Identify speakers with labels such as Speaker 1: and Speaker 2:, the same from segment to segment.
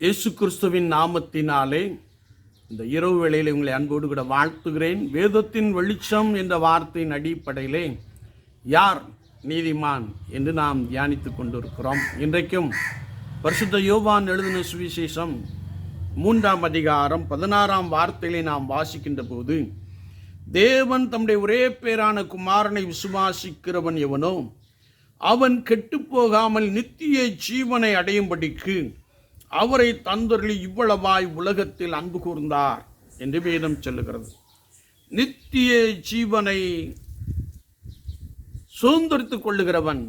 Speaker 1: இயேசு கிறிஸ்துவின் நாமத்தினாலே இந்த இரவு வேளையில் உங்களை அன்போடு கூட வாழ்த்துகிறேன். வேதத்தின் வெளிச்சம் என்ற வார்த்தையின் அடிப்படையிலே யார் நீதிமான் என்று நாம் தியானித்து கொண்டிருக்கிறோம். இன்றைக்கும் பரிசுத்த யோவான் எழுதின சுவிசேஷம் மூன்றாம் அதிகாரம் பதினாறாம் வார்த்தையிலே நாம் வாசிக்கின்ற போது தேவன் தம்முடைய ஒரே பேரான குமாரனை விசுவாசிக்கிறவன் எவனோ அவன் கெட்டுப்போகாமல் நித்திய ஜீவனை அடையும்படிக்கு அவரை தந்தொருளி இவ்வளவாய் உலகத்தில் அன்பு கூர்ந்தார் என்று வேதம் சொல்லுகிறது. நித்திய ஜீவனை சுதந்திரித்துக் கொள்ளுகிறவன்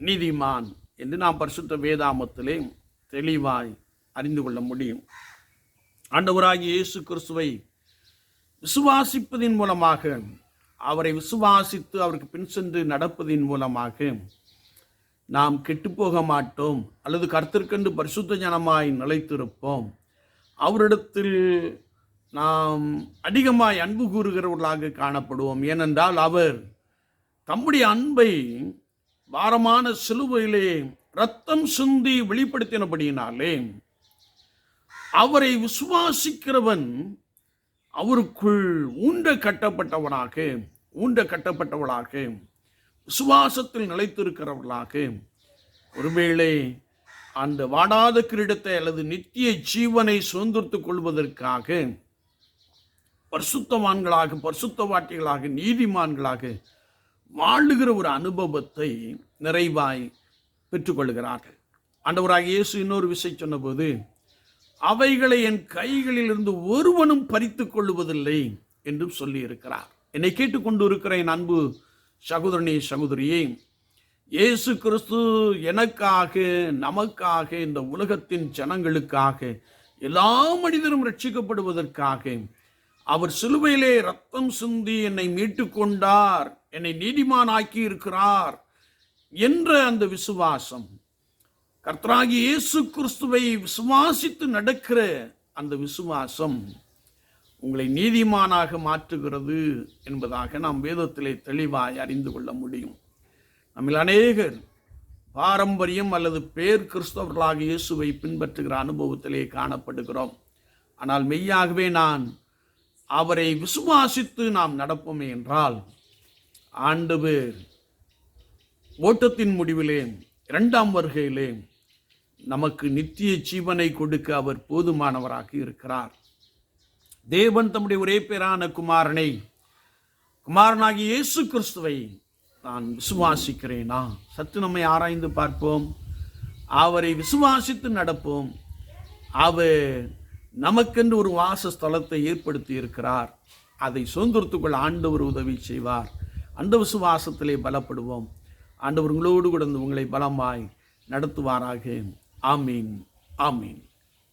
Speaker 1: நீதிமான் என்று நாம் பரிசுத்த வேதாமத்திலே தெளிவாய் அறிந்து கொள்ள முடியும். ஆண்டவராகிய இயேசு கிறிஸ்துவை விசுவாசிப்பதின் மூலமாக அவரை விசுவாசித்து அவருக்கு பின் சென்று நடப்பதின் மூலமாக நாம் கெட்டுப்போக மாட்டோம் அல்லது கருத்திற்கண்டு பரிசுத்த ஜனமாய் நிலைத்திருப்போம். அவரிடத்தில் நாம் அதிகமாய் அன்பு கூறுகிறவர்களாக காணப்படுவோம். ஏனென்றால் அவர் தம்முடைய அன்பை பாரமான சிலுவையிலே ரத்தம் சிந்தி வெளிப்படுத்தினபடியினாலே அவரை விசுவாசிக்கிறவன் அவருக்குள் ஊன்ற கட்டப்பட்டவனாக ஊன்ற கட்டப்பட்டவளாக விசுவாசத்தில் நிலைத்திருக்கிறவர்களாக ஒருவேளை அந்த வாடாத கிரீடத்தை அல்லது நித்திய ஜீவனை சுதந்திரத்துக் கொள்வதற்காக பரிசுத்தவான்களாக பரிசுத்தவாட்டிகளாக நீதிமான்களாக வாழுகிற ஒரு அனுபவத்தை நிறைவாய் பெற்றுக்கொள்கிறார்கள். ஆண்டவராக இயேசு இன்னொரு விஷயம் சொன்னபோது அவைகளை என் கைகளிலிருந்து ஒருவனும் பறித்து கொள்ளுவதில்லை என்றும் சொல்லியிருக்கிறார். என்னை கேட்டுக்கொண்டு இருக்கிற என் அன்பு சகோதரனே சகோதரியே இயேசு கிறிஸ்து எனக்காக நமக்காக இந்த உலகத்தின் ஜனங்களுக்காக எல்லா மனிதரும் ரட்சிக்கப்படுவதற்காக அவர் சிலுவையிலே ரத்தம் சிந்தி என்னை மீட்டு கொண்டார் என்னை நீதிமானாக்கி இருக்கிறார் என்ற அந்த விசுவாசம் கர்த்தராகி இயேசு கிறிஸ்துவை விசுவாசித்து நடக்கிற அந்த விசுவாசம். உங்களை நீதிமானாக மாற்றுகிறது என்பதாக நாம் வேதத்திலே தெளிவாய் அறிந்து கொள்ள முடியும். நம்மில் அநேகர் பாரம்பரியம் அல்லது பேர் கிறிஸ்தவர்களாக இயேசுவை பின்பற்றுகிற அனுபவத்திலே காணப்படுகிறோம். ஆனால் மெய்யாகவே நான் அவரை விசுவாசித்து நாம் நடப்போமே என்றால் ஆண்டவர் ஓட்டத்தின் முடிவிலே இரண்டாம் வருகையிலே நமக்கு நித்திய ஜீவனை கொடுக்க அவர் போதுமானவராக இருக்கிறார். தேவன் தம்முடைய ஒரே பேரான குமாரனை குமாரனாகிய இயேசு கிறிஸ்துவை நான் விசுவாசிக்கிறேனா? சத்து நம்மை ஆராய்ந்து பார்ப்போம். அவரை விசுவாசித்து நடப்போம். அவர் நமக்கென்று ஒரு வாசஸ்தலத்தை ஏற்படுத்தி இருக்கிறார். அதை சுதந்திரத்துக்குள் ஆண்டவர் உதவி செய்வார். அந்த விசுவாசத்திலே பலப்படுவோம். ஆண்டவர் உங்களோடு கூட உங்களை பலமாய் நடத்துவாராக. ஆமீன். ஆமீன்.